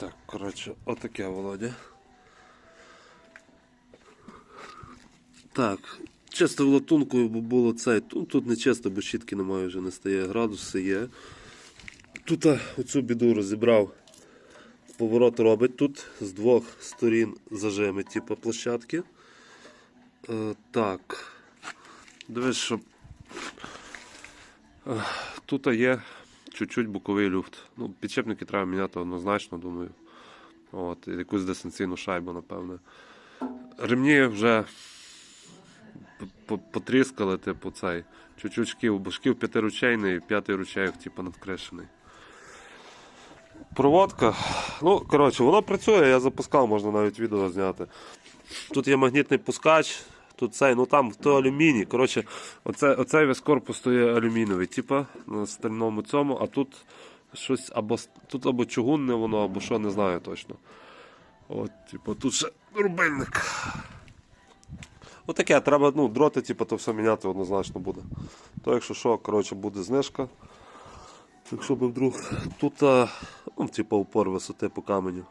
Так, коротше, отаке Володя. Так, чисто латункою, бо було цей. Тут, тут не чисто, бо щітки немає вже не стає. Градуси є. Тут оцю біду розібрав. Поворот робить тут з двох сторін зажими, типу площадки. Е, так. Дивись, щоб. Е, Тут є чуть-чуть боковий люфт. Ну, підшипники треба міняти однозначно, думаю. От, якусь дистанційну шайбу, напевне. Ремні вже потріскали, типу, цей. Чуть-чуть шків, бо шків п'ятиручейний, п'ятий ручей, типу, надкришений. Проводка. Ну, коротше, воно працює, я запускав, можна навіть відео зняти. Тут є магнітний пускач, тут цей, ну там то алюміній. Коротше, оце, оцей весь корпус то є алюмінієвий, типа, на стальному цьому, а тут щось або тут або чугунне воно, або що, не знаю точно. От, типу, тут ще рубильник. Отаке, треба, ну, дроти, типу, то все міняти однозначно буде. То якщо що, коротше, буде знижка. Якщо би вдруг тут, ну, типу, упор висоти по каменю.